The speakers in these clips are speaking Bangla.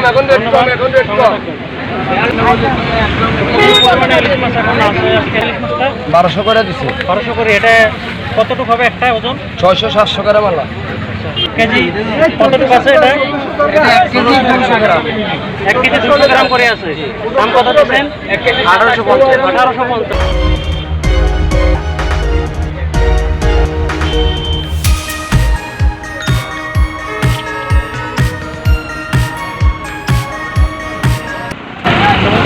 কম এখন রেট কম এখন রেট কম। বারোশো করে দিছে। বারোশো করে এটা কতটুকু হবে একটা ওজন? ছয়শো সাতশো করে মালা। কেজি কতটুকু আছে এটা? এক কেজি দুশো গ্রাম এক কেজি দুশো গ্রাম করে আছে। দাম কত দিচ্ছেন? আঠারোশো পঞ্চাশ। আঠারোশো পঞ্চাশ।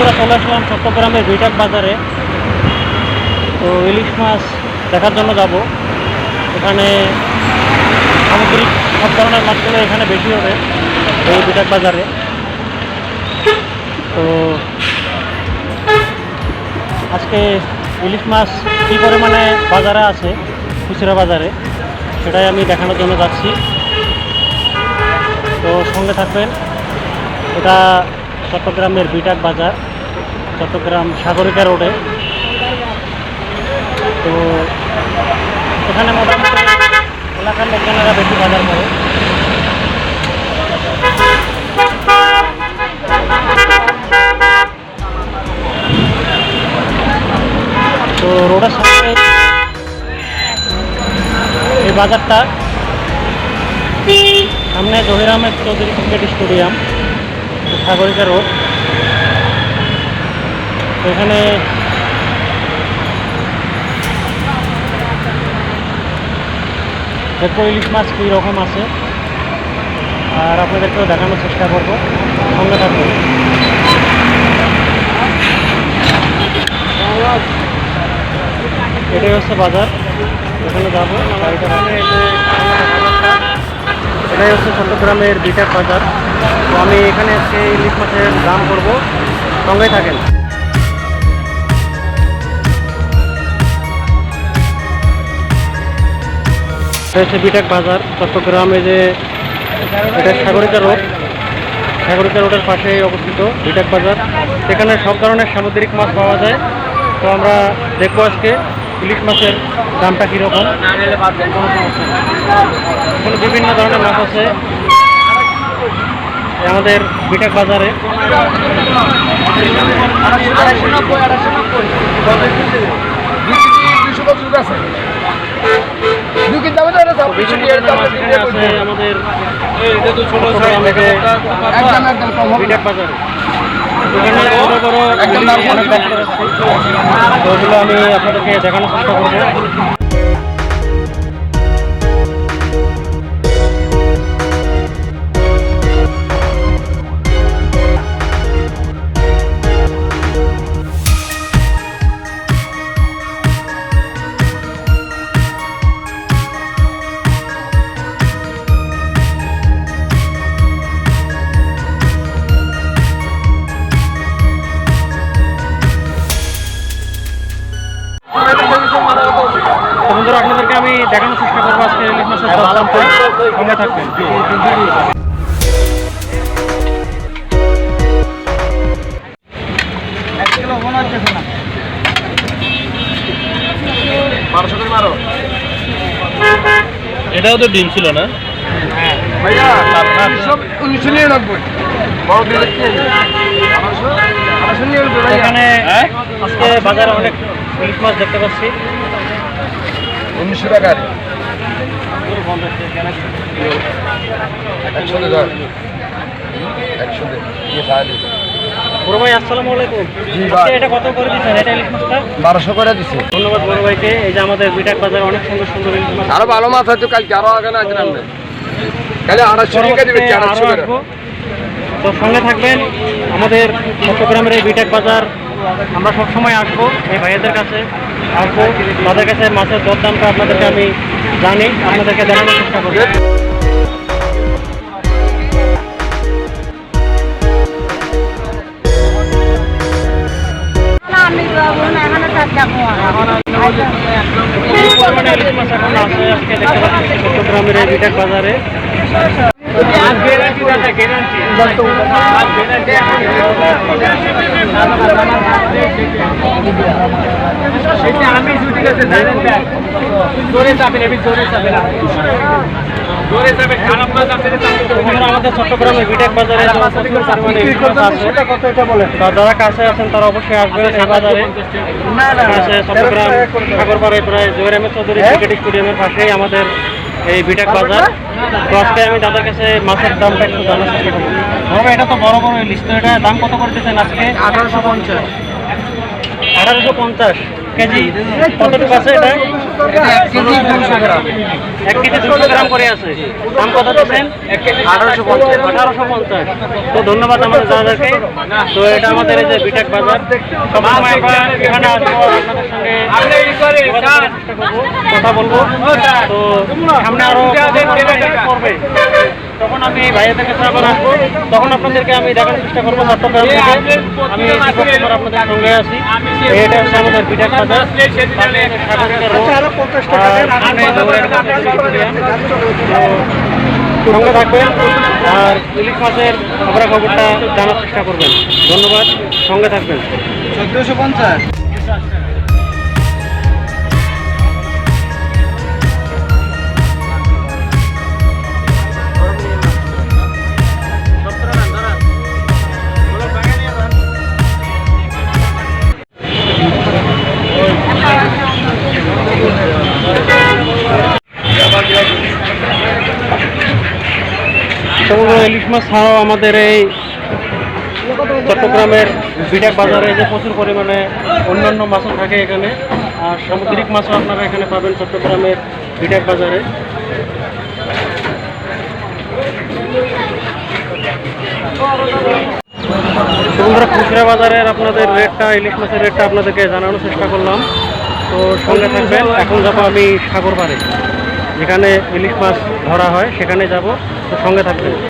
বন্ধুরা চলে আসলাম চট্টগ্রামের বিটাক বাজারে। তো ইলিশ মাছ দেখার জন্য যাব। এখানে সামুদ্রিক সব ধরনের মাছগুলো এখানে বেশি হবে এই বিটাক বাজারে। তো আজকে ইলিশ মাছ কী পরিমাণে বাজারে আছে খুচরা বাজারে, সেটাই আমি দেখানোর জন্য যাচ্ছি। তো সঙ্গে থাকবেন, এটা চট্টগ্রামের বিটাক বাজার। চট্টগ্রাম সাগরিকা রোডে। তো এখানে মোটামুটি এলাকার লোকজনেরা বেশি বাজার করে। তো রোডের সামনে এই বাজারটা, সামনে Zahir Ahmed Chowdhury cricket stadium, Sagarika road. এখানে দেখব ইলিশ মাছ কী রকম আছে? আর আপনাদেরকেও দেখানোর চেষ্টা করব। সঙ্গে থাকবেন এটাই হচ্ছে বাজার। এখানে যাব। এটাই হচ্ছে চট্টগ্রামের বিটার বাজার। তো আমি এখানে আজকে ইলিশ মাছের দাম করব। সঙ্গেই থাকেন। এটা হচ্ছে বিটাক বাজার চট্টগ্রামে যে এটা সাগরিকা রোড। সাগরিকা রোডের পাশে অবস্থিত বিটাক বাজার। সেখানে সব ধরনের সামুদ্রিক মাছ পাওয়া যায়। তো আমরা দেখব আজকে ইলিশ মাছের দামটা কীরকম। এখানে বিভিন্ন ধরনের মাছ আছে আমাদের বিটাক বাজারে। দুশো আছে। আমাদের আমি আপনাদেরকে দেখানোর চেষ্টা করব আমি দেখানোর চেষ্টা করব আজকে ইলিশ মাছের সঙ্গে থাকবেন। এটাও তো ডিম ছিল না? ভাইয়া উনিশশো নিরানব্বই। নিরানব্বই ভাইয়া। এখানে হ্যাঁ? আজকে বাজারে অনেক ইলিশ মাছ দেখতে পাচ্ছি। উনিশশো টাকা একশো ধর। একশো। বড় ভাই আসসালামু আলাইকুম। জি ভাই। আজকে এটা কত করে দিচ্ছেন? এটা ইলিশ মাছটা? বারোশো করে দিছে। ধন্যবাদ বড় ভাইকে। এই যে আমাদের বিটাক বাজারে অনেক সুন্দর সুন্দর ইলিশ মাছ। আরও ভালো মাছ আছে কালকে আরও আগে না আছে নামবে কালে আড়াইশো টাকা দিবে আড়াইশো তো সঙ্গে থাকবেন আমাদের চট্টগ্রামের এই বিটেক বাজার। আমরা সবসময় আসব এই ভাইয়াদের কাছে। আসব তাদের কাছে মাছের দরদামটা আপনাদেরকে আমি জানি আপনাদেরকে দেখানোর চেষ্টা করব। আছে দেখতে পাচ্ছি চট্টগ্রামের এই বিটেক বাজারে। আমি ছুটি গেছে জোরে চাপেন আমি জোরে চাপেন আমাদের চট্টগ্রামে বিটেক বাজারে যে প্রচুর পরিমাণে ইলিশ মাছ আছে তা যারা কাছে আছেন তারা অবশ্যই আসবেন এই বাজারে কাছে চট্টগ্রাম সাগরপাড়ে প্রায় জোয়ের আহমেদ চৌধুরী ক্রিকেট স্টেডিয়ামের পাশেই আমাদের এই বিটাক বাজার তো আজকে আমি দাদার কাছে মাছের দামটা একটু জানার চেষ্টা করব। ধরো এটা তো বড় বড় ইলিশ তো এটা দাম কত করতেছেন আজকে? আঠারোশো পঞ্চাশ। আঠারোশো পঞ্চাশ। কেজি কতটুকু আছে এটা? এক কেজি দুশো গ্রাম। এক কেজি দুশো গ্রাম করে আছে। দাম কত দিচ্ছেন? আঠারোশো পঞ্চাশ। আঠারোশো পঞ্চাশ। তো ধন্যবাদ আমাদের দাদাকে তো এটা আমাদের এই যে বিটেক বাজার। সবসময় আমরা এখানে আসব কথা বলব। তো সামনে আরও করবে তখন আমি ভাইয়াদের কাছে আবার আসব তখন আপনাদেরকে আমি দেখার চেষ্টা করব চট্টগ্রাম থেকে। আমি আপনাদের সঙ্গে আছি। এটা হচ্ছে আমাদের বিটেক বাজার। তো সঙ্গে থাকবেন। আর ইলিশ মাছের খবরা খবরটা জানার চেষ্টা করবেন। ধন্যবাদ। সঙ্গে থাকবেন। চোদ্দোশো পঞ্চাশ। সমগ্র ইলিশ মাছ ছাড়াও আমাদের এই চট্টগ্রামের বিটাক বাজারে যে প্রচুর পরিমাণে অন্যান্য মাছও থাকে এখানে। আর সামুদ্রিক মাছও আপনারা এখানে পাবেন চট্টগ্রামের বিটাক বাজারে। বন্ধুরা খুচরা বাজারের আপনাদের রেটটা, ইলিশ মাছের রেটটা আপনাদেরকে জানানোর চেষ্টা করলাম। তো সঙ্গে থাকবেন, এখন যাব আমি সাগর যেখানে ইলিশ মাছ ধরা হয়, সেখানে যাব। সঙ্গে থাকবেন।